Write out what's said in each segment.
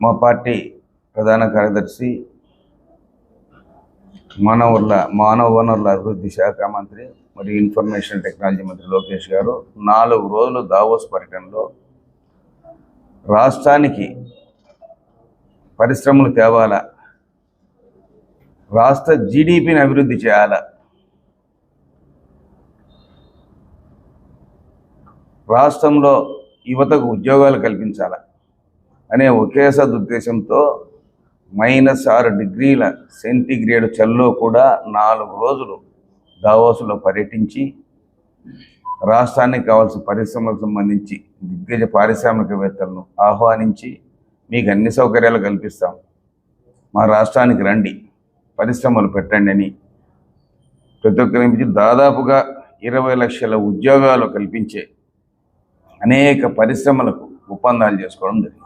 మా పార్టీ ప్రధాన కార్యదర్శి మానవుల మానవ వనరుల అభివృద్ధి శాఖ మంత్రి మరియు ఇన్ఫర్మేషన్ టెక్నాలజీ మంత్రి లోకేష్ గారు నాలుగు రోజులు దావోస్ పర్యటనలో రాష్ట్రానికి పరిశ్రమలు తేవాలా రాష్ట్ర జీడిపిని అభివృద్ధి చేయాలా రాష్ట్రంలో యువతకు ఉద్యోగాలు కల్పించాలా అనే ఒకే సదుద్దేశంతో మైనస్ ఆరు డిగ్రీల సెంటిగ్రేడ్ చల్లో కూడా నాలుగు రోజులు దావోసులో పర్యటించి రాష్ట్రానికి కావాల్సిన పరిశ్రమలకు సంబంధించి దిగ్గజ పారిశ్రామికవేత్తలను ఆహ్వానించి మీకు అన్ని సౌకర్యాలు కల్పిస్తాం. మా రాష్ట్రానికి రండి. పరిశ్రమలు పెట్టండి అని ప్రతి ఒక్కరికి దాదాపుగా ఇరవై లక్షల ఉద్యోగాలు కల్పించే అనేక పరిశ్రమలకు ఒప్పందాలు చేసుకోవడం జరిగింది.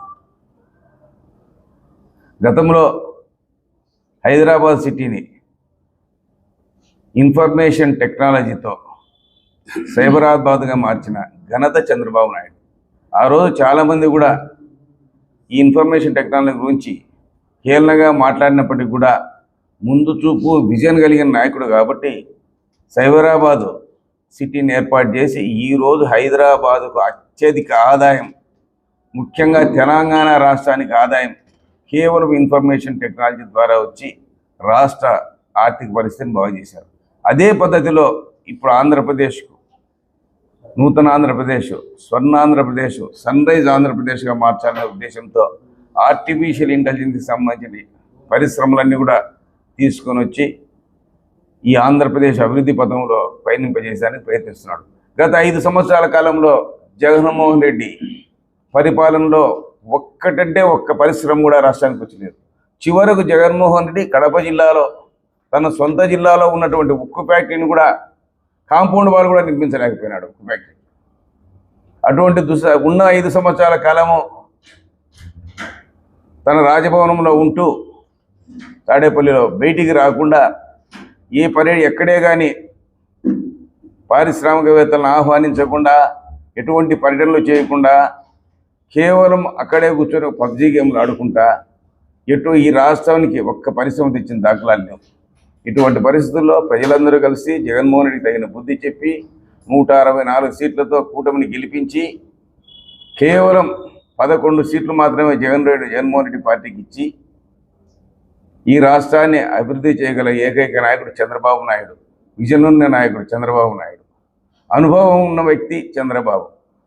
గతంలో హైదరాబాద్ సిటీని ఇన్ఫర్మేషన్ టెక్నాలజీతో సైబరాబాద్గా మార్చిన ఘనత చంద్రబాబు నాయుడు. ఆ రోజు చాలామంది కూడా ఈ ఇన్ఫర్మేషన్ టెక్నాలజీ గురించి హేళనగా మాట్లాడినప్పటికీ కూడా ముందు చూపు విజన్ కలిగిన నాయకుడు కాబట్టి సైబరాబాదు సిటీని ఏర్పాటు చేసి ఈరోజు హైదరాబాదుకు అత్యధిక ఆదాయం ముఖ్యంగా తెలంగాణ రాష్ట్రానికి ఆదాయం కేవలం ఇన్ఫర్మేషన్ టెక్నాలజీ ద్వారా వచ్చి రాష్ట్ర ఆర్థిక పరిస్థితిని బాగు చేశారు. అదే పద్ధతిలో ఇప్పుడు ఆంధ్రప్రదేశ్కు నూతన ఆంధ్రప్రదేశ్ స్వర్ణాంధ్రప్రదేశ్ సన్ రైజ్ ఆంధ్రప్రదేశ్గా మార్చాలనే ఉద్దేశంతో ఆర్టిఫిషియల్ ఇంటెలిజెన్స్కి సంబంధించిన పరిశ్రమలన్నీ కూడా తీసుకొని వచ్చి ఈ ఆంధ్రప్రదేశ్ అభివృద్ధి పథంలో పయనింపజేయడానికి ప్రయత్నిస్తున్నాడు. గత ఐదు సంవత్సరాల కాలంలో జగన్మోహన్ రెడ్డి పరిపాలనలో ఒక్కటంటే ఒక్క పరిశ్రమ కూడా రాష్ట్రానికి వచ్చిలేదు చివరకు జగన్మోహన్ రెడ్డి కడప జిల్లాలో తన సొంత జిల్లాలో ఉన్నటువంటి ఉక్కు ఫ్యాక్టరీని కూడా కాంపౌండ్ వాళ్ళు కూడా నిర్మించలేకపోయినాడు ఉక్కు ఫ్యాక్టరీ. అటువంటి దుస ఉన్న ఐదు సంవత్సరాల కాలము తన రాజభవనంలో ఉంటూ తాడేపల్లిలో బయటికి రాకుండా ఏ పని ఎక్కడే కానీ పారిశ్రామికవేత్తలను ఆహ్వానించకుండా ఎటువంటి పర్యటనలు చేయకుండా కేవలం అక్కడే కూర్చొని పబ్జీ గేమ్లు ఆడుకుంటా ఎటు ఈ రాష్ట్రానికి ఒక్క పరిశ్రమ తెచ్చిన దాఖలాలు లేవు. ఇటువంటి పరిస్థితుల్లో ప్రజలందరూ కలిసి జగన్మోహన్ రెడ్డికి తగిన బుద్ధి చెప్పి నూట అరవై నాలుగు సీట్లతో కూటమిని గెలిపించి కేవలం పదకొండు సీట్లు మాత్రమే జగన్ రెడ్డి జగన్మోహన్ రెడ్డి పార్టీకి ఇచ్చి ఈ రాష్ట్రాన్ని అభివృద్ధి చేయగల ఏకైక నాయకుడు చంద్రబాబు నాయుడు విజన్ ఉన్న నాయకుడు చంద్రబాబు నాయుడు. అనుభవం ఉన్న వ్యక్తి చంద్రబాబు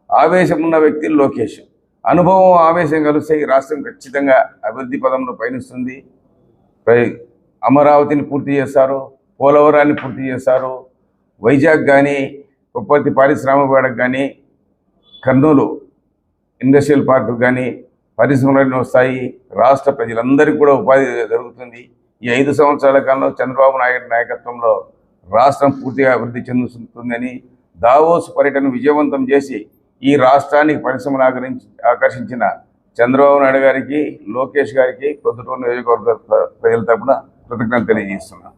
ఆవేశం ఉన్న వ్యక్తి లోకేష్. అనుభవం ఆవేశం కలిస్తే ఈ రాష్ట్రం ఖచ్చితంగా అభివృద్ధి పదంలో పయనిస్తుంది. ప్రై- అమరావతిని పూర్తి చేస్తారు పోలవరాన్ని పూర్తి చేస్తారు. వైజాగ్ కానీ ఉత్పత్తి పారిశ్రామికవాడకు కానీ కర్నూలు ఇండస్ట్రియల్ పార్క్ కానీ పరిశ్రమలన్నీ వస్తాయి. రాష్ట్ర ప్రజలందరికీ కూడా ఉపాధి జరుగుతుంది. ఈ ఐదు సంవత్సరాల కాలంలో చంద్రబాబు నాయుడు నాయకత్వంలో రాష్ట్రం పూర్తిగా అభివృద్ధి చెందుతుందని దావోస్ పర్యటన విజయవంతం చేసి ఈ రాష్ట్రానికి పరిశ్రమలు ఆకరించి ఆకర్షించిన చంద్రబాబు నాయుడు గారికి లోకేష్ గారికి ప్రొద్దుటూరు నియోజకవర్గ ప్రజల తరపున కృతజ్ఞతలు తెలియజేస్తున్నాను